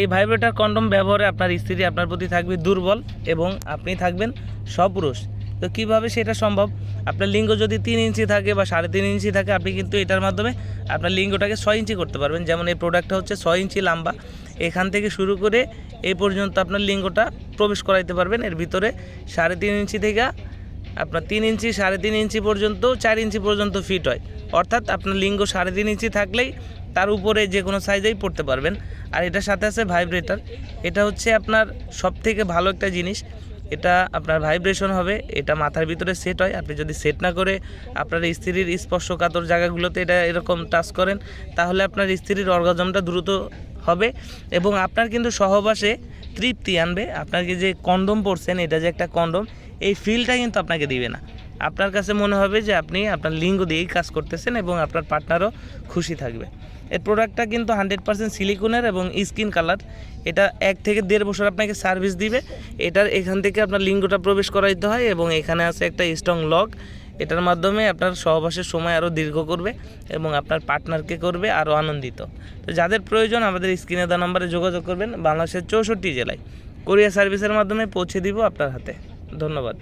এই vibrator condom ব্যবহারে আপনার স্ত্রী আপনার প্রতি থাকবে দুর্বল এবং আপনি থাকবেন সপুরুষ। তো কীভাবে সেটা সম্ভব? আপনার লিঙ্গ যদি তিন ইঞ্চি থাকে বা সাড়ে তিন ইঞ্চি থাকে, আপনি কিন্তু এটার মাধ্যমে আপনার লিঙ্গটাকে ছয় ইঞ্চি করতে পারবেন। যেমন এই প্রোডাক্টটা হচ্ছে ছয় ইঞ্চি লম্বা। এখান থেকে শুরু করে এই পর্যন্ত আপনার লিঙ্গটা প্রবেশ করাইতে পারবেন। এর ভিতরে সাড়ে তিন ইঞ্চি থেকে আপনার তিন ইঞ্চি, সাড়ে তিন ইঞ্চি পর্যন্ত, চার ইঞ্চি পর্যন্ত ফিট হয়। অর্থাৎ আপনার লিঙ্গ সাড়ে তিন ইঞ্চি থাকলেই তার উপরে যে কোনো সাইজেই পড়তে পারবেন। আর এটার সাথে আছে ভাইব্রেটার এটা হচ্ছে আপনার সব থেকে ভালো একটা জিনিস। এটা আপনার ভাইব্রেশন হবে, এটা মাথার ভিতরে সেট হয়। আপনি যদি সেট না করে আপনার স্ত্রীর স্পর্শকাতর জায়গাগুলোতে এটা এরকম টাচ করেন, তাহলে আপনার স্ত্রীর অর্গাজমটা দ্রুত হবে এবং আপনার কিন্তু সহবাসে তৃপ্তি আনবে। আপনাকে যে কন্ডম পরছেন, এটা যে একটা কন্ডম এই ফিলটা কিন্তু আপনাকে দিবে না। আপনার কাছে মনে হবে যে আপনি আপনার লিঙ্গ দিয়েই কাজ করতেছেন এবং আপনার পার্টনারও খুশি থাকবে। এর প্রোডাক্টটা কিন্তু হান্ড্রেড পার্সেন্ট সিলিকনের এবং স্কিন কালার এটা এক থেকে দেড় বছর আপনাকে সার্ভিস দিবে। এটার এখান থেকে আপনার লিঙ্গটা প্রবেশ করাইতে হয় এবং এখানে আছে একটা স্ট্রং লক এটার মাধ্যমে আপনার সহবাসের সময় আরও দীর্ঘ করবে এবং আপনার পার্টনারকে করবে আরও আনন্দিত। তো যাদের প্রয়োজন আমাদের স্ক্রিনে দেওয়া নাম্বারে যোগাযোগ করবেন। বাংলাদেশের চৌষট্টি জেলায়। কোরিয়া সার্ভিসের মাধ্যমে পৌঁছে দিব আপনার হাতে। ধন্যবাদ।